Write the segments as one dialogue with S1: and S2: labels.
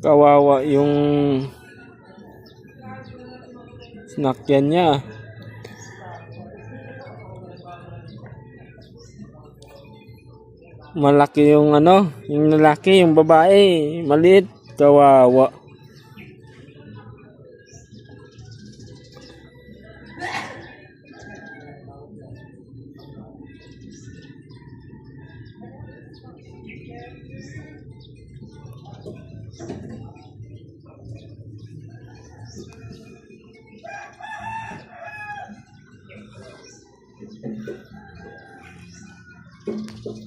S1: Kawawa yung sinakyan malaki yung ano, yung lalaki, yung babae, maliit, kawawa.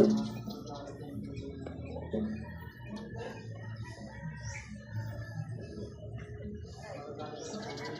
S1: Thank you.